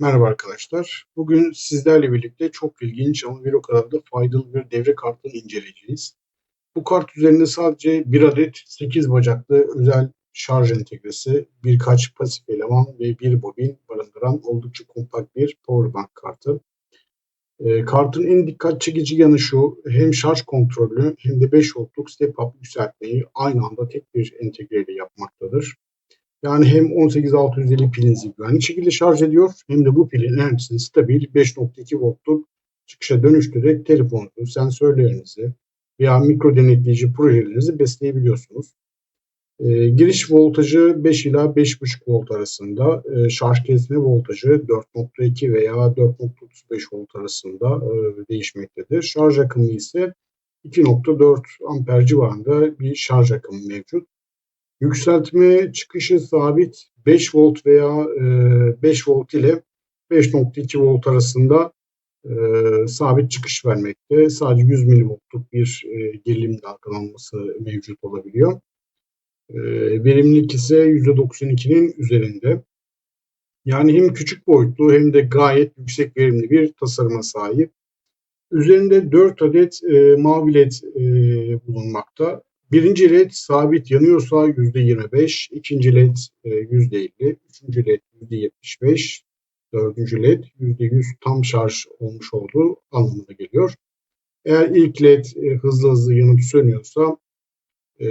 Merhaba arkadaşlar. Bugün sizlerle birlikte çok ilginç ama bir o kadar da faydalı bir devre kartını inceleyeceğiz. Bu kart üzerinde sadece bir adet 8 bacaklı özel şarj entegresi, birkaç pasif eleman ve bir bobin barındıran oldukça kompakt bir powerbank kartı. E, kartın en dikkat çekici yanı şu, hem şarj kontrolü hem de 5 voltluk step up yükseltmeyi aynı anda tek bir entegreyle yapmaktadır. Yani hem 18650 pilinizi güvenli şekilde şarj ediyor hem de bu pilin enerjisini stabil 5.2 voltluk çıkışa dönüştürerek telefonunuzu, sensörlerinizi veya mikro denetleyici projelerinizi besleyebiliyorsunuz. E, giriş voltajı 5 ila 5.5 volt arasında, e, şarj kesme voltajı 4.2 veya 4.35 volt arasında e, değişmektedir. Şarj akımı ise 2.4 amper civarında bir şarj akımı mevcut. Yükseltme çıkışı sabit 5 volt veya 5 volt ile 5.2 volt arasında sabit çıkış vermekte. Sadece 100 milivoltluk bir gerilim dalgalanması mevcut olabiliyor. Verimlilik ise %92'nin üzerinde. Yani hem küçük boyutlu hem de gayet yüksek verimli bir tasarıma sahip. Üzerinde 4 adet e, mavi led e, bulunmakta. Birinci led sabit yanıyorsa %25, ikinci led %50, e, üçüncü led %75, dördüncü led %100 tam şarj olmuş olduğu anlamına geliyor. Eğer ilk led e, hızlı hızlı yanıp sönüyorsa e,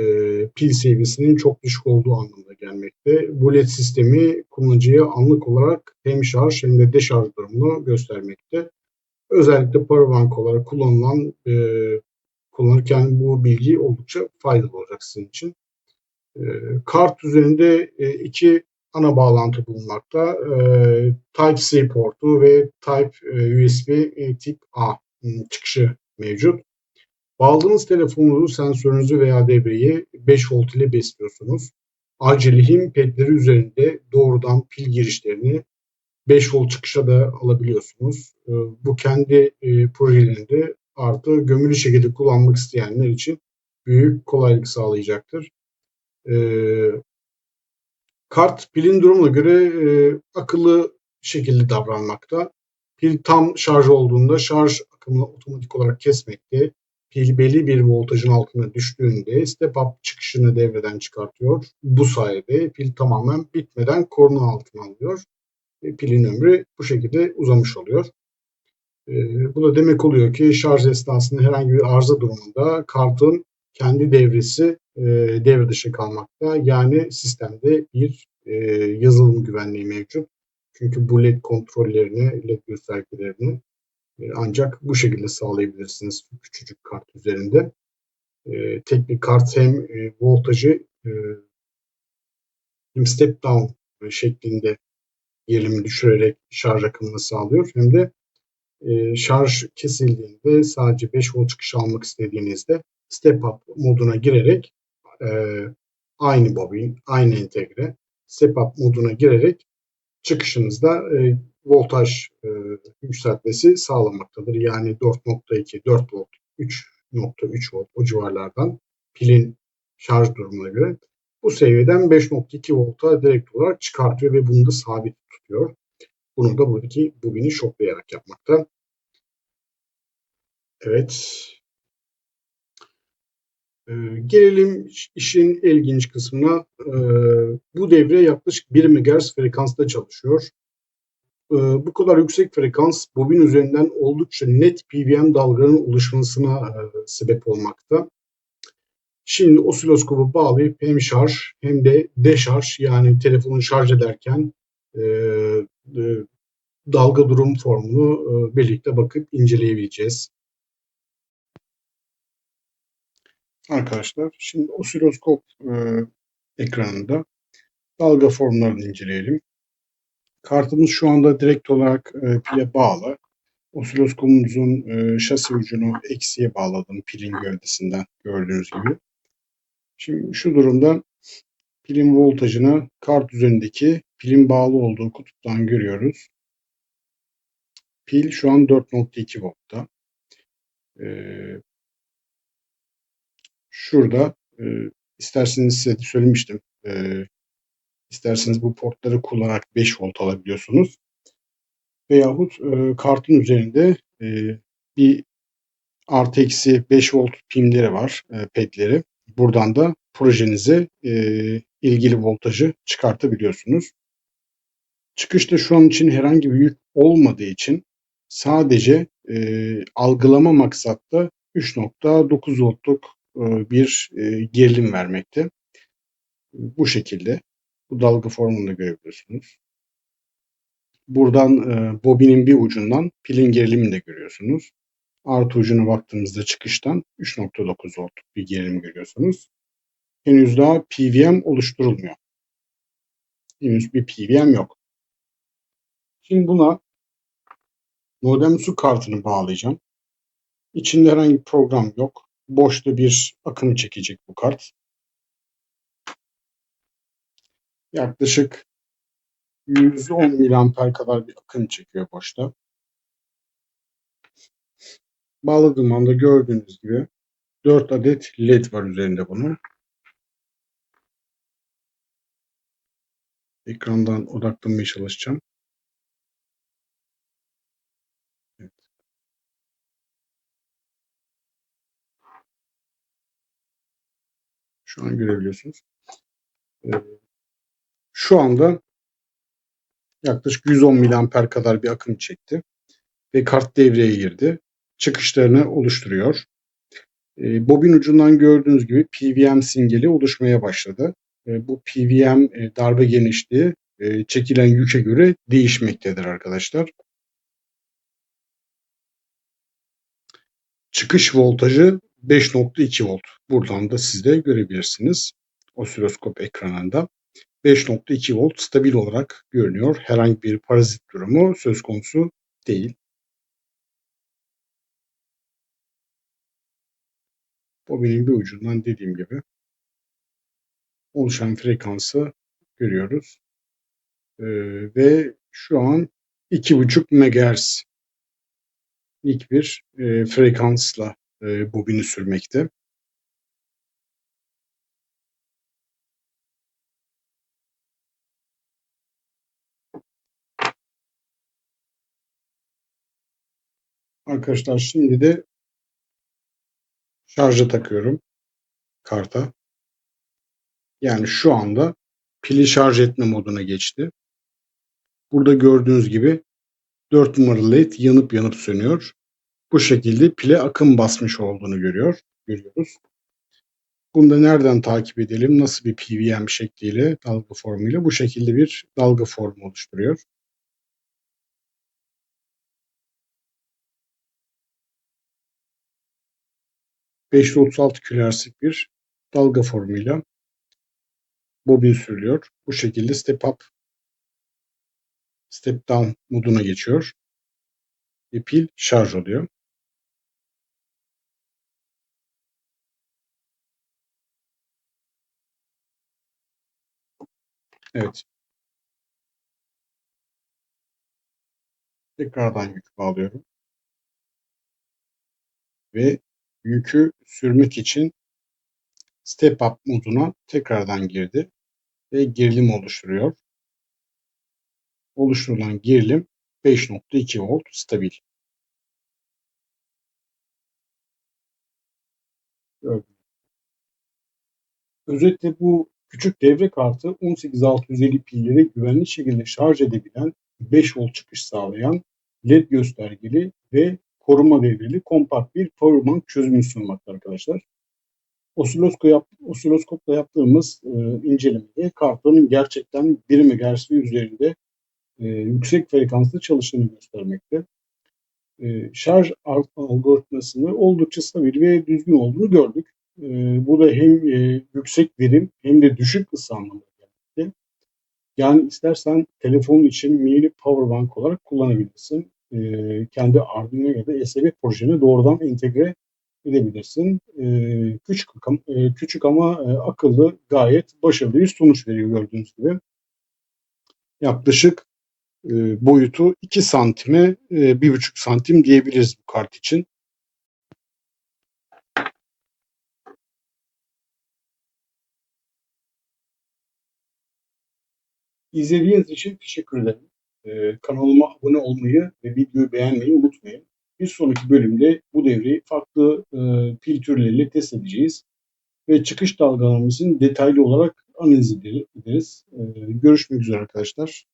pil seviyesinin çok düşük olduğu anlamına gelmekte. Bu led sistemi kullanıcıya anlık olarak hem şarj hem de deşarj durumunu göstermekte. Özellikle powerbank olarak kullanılan kullanırken bu bilgi oldukça faydalı olacak sizin için. E, kart üzerinde e, iki ana bağlantı bulunmakta. E, Type-C portu ve Type e, e, tip A çıkışı mevcut. Bağladığınız telefonunuzu, sensörünüzü veya devreyi 5 volt ile besliyorsunuz. Ayrıca pedleri üzerinde doğrudan pil girişlerini 5 volt çıkışa da alabiliyorsunuz. Bu kendi projelerinde artı gömülü şekilde kullanmak isteyenler için büyük kolaylık sağlayacaktır. Ee, kart pilin durumuna göre e, akıllı şekilde davranmakta. Pil tam şarj olduğunda şarj akımını otomatik olarak kesmekte. Pil belli bir voltajın altına düştüğünde step up çıkışını devreden çıkartıyor. Bu sayede pil tamamen bitmeden koruna altına alıyor. E, pilin ömrü bu şekilde uzamış oluyor. Ee, bu da demek oluyor ki şarj esnasında herhangi bir arıza durumunda kartın kendi devresi e, devre dışı kalmakta. Yani sistemde bir e, yazılım güvenliği mevcut. Çünkü bu led kontrollerini, led göstergelerini e, ancak bu şekilde sağlayabilirsiniz küçücük kart üzerinde. tek bir kart hem voltajı hem step down şeklinde gerilimi düşürerek şarj akımını sağlıyor hem de e, şarj kesildiğinde sadece 5 volt çıkış almak istediğinizde step up moduna girerek e, aynı bobin, aynı entegre step up moduna girerek çıkışınızda e, voltaj e, yükseltmesi sağlamaktadır. Yani 4.2, 4 volt, 3.3 volt o civarlardan pilin şarj durumuna göre bu seviyeden 5.2 volta direkt olarak çıkartıyor ve bunu da sabit tutuyor. Bunu da buradaki bobini şoklayarak yapmakta. Evet. Ee, gelelim işin ilginç kısmına. Ee, bu devre yaklaşık 1 MHz frekansta çalışıyor. Ee, bu kadar yüksek frekans bobin üzerinden oldukça net PWM dalgaların oluşmasına e, sebep olmakta. Şimdi osiloskopu bağlayıp hem şarj hem de deşarj yani telefonu şarj ederken e, e, dalga durum formunu e, birlikte bakıp inceleyebileceğiz. Arkadaşlar şimdi osiloskop e, ekranında dalga formlarını inceleyelim. Kartımız şu anda direkt olarak e, pile bağlı. Osiloskopumuzun şasi ucunu eksiye bağladım pilin gövdesinden gördüğünüz gibi. Şimdi şu durumda pilin voltajını kart üzerindeki pilin bağlı olduğu kutuptan görüyoruz. Pil şu an 4.2 voltta. Ee, şurada e, isterseniz size söylemiştim. E, isterseniz bu portları kullanarak 5 volt alabiliyorsunuz. veyahut e, kartın üzerinde e, bir artı eksi 5 volt pimleri var, e, pedleri. Buradan da projenize e, ilgili voltajı çıkartabiliyorsunuz. Çıkışta şu an için herhangi bir yük olmadığı için sadece e, algılama maksatta 3.9 voltluk e, bir e, gerilim vermekte. Bu şekilde. Bu dalga formunu da görebiliyorsunuz. Buradan e, bobinin bir ucundan pilin gerilimini de görüyorsunuz. Artı ucuna baktığımızda çıkıştan 3.9 voltluk bir gerilim görüyorsunuz. Henüz daha PWM oluşturulmuyor. Henüz bir PWM yok. Şimdi buna modem su kartını bağlayacağım. İçinde herhangi bir program yok. Boşta bir akım çekecek bu kart. Yaklaşık 110 miliamper kadar bir akım çekiyor boşta. Bağladığım anda gördüğünüz gibi 4 adet led var üzerinde bunun. Ekrandan odaklanmaya çalışacağım. Şu an görebiliyorsunuz. Ee, şu anda yaklaşık 110 miliamper kadar bir akım çekti ve kart devreye girdi. Çıkışlarını oluşturuyor. Ee, bobin ucundan gördüğünüz gibi PWM sinyali oluşmaya başladı. Ee, bu PWM e, darbe genişliği e, çekilen yüke göre değişmektedir arkadaşlar. Çıkış voltajı 5.2 volt. Buradan da siz de görebilirsiniz. Osiloskop ekranında. 5.2 volt stabil olarak görünüyor. Herhangi bir parazit durumu söz konusu değil. Bobinin bir ucundan dediğim gibi oluşan frekansı görüyoruz. Ee, ve şu an 2.5 MHz ilk bir e, frekansla e, bobini sürmekte. Arkadaşlar şimdi de şarja takıyorum karta. Yani şu anda pili şarj etme moduna geçti. Burada gördüğünüz gibi 4 numaralı led yanıp yanıp sönüyor. Bu şekilde pile akım basmış olduğunu görüyor, görüyoruz. Bunu da nereden takip edelim? Nasıl bir PWM şekliyle, dalga formuyla? Bu şekilde bir dalga formu oluşturuyor. ...536 kHz'lik bir dalga formuyla bobin sürülüyor. Bu şekilde step up, step down moduna geçiyor. Ve pil şarj oluyor. Evet. Tekrardan yük bağlıyorum. Ve yükü sürmek için step up moduna tekrardan girdi ve gerilim oluşturuyor. Oluşturulan gerilim 5.2 volt stabil. Özetle bu küçük devre kartı 18650 pilleri güvenli şekilde şarj edebilen 5 volt çıkış sağlayan LED göstergeli ve koruma devreli kompakt bir powerbank çözümü sunmakta arkadaşlar. Osiloskopla yaptığımız e, incelemede kartların gerçekten 1 MHz üzerinde e, yüksek frekanslı çalıştığını göstermekte. E, şarj algoritmasını oldukça stabil ve düzgün olduğunu gördük. E, bu da hem e, yüksek verim hem de düşük ısı anlamına gelmekte. Yani istersen telefon için mini powerbank olarak kullanabilirsin. E, kendi Arduino ya da SLB projene doğrudan entegre edebilirsin. E, küçük, e, küçük ama e, akıllı gayet başarılı bir sonuç veriyor gördüğünüz gibi. Yaklaşık e, boyutu 2 santime e, 1,5 santim diyebiliriz bu kart için. İzlediğiniz için teşekkür ederim. Ee, kanalıma abone olmayı ve videoyu beğenmeyi unutmayın. Bir sonraki bölümde bu devreyi farklı e, pil türleriyle test edeceğiz. Ve çıkış dalgalarımızın detaylı olarak analiz ederiz. Ee, görüşmek üzere arkadaşlar.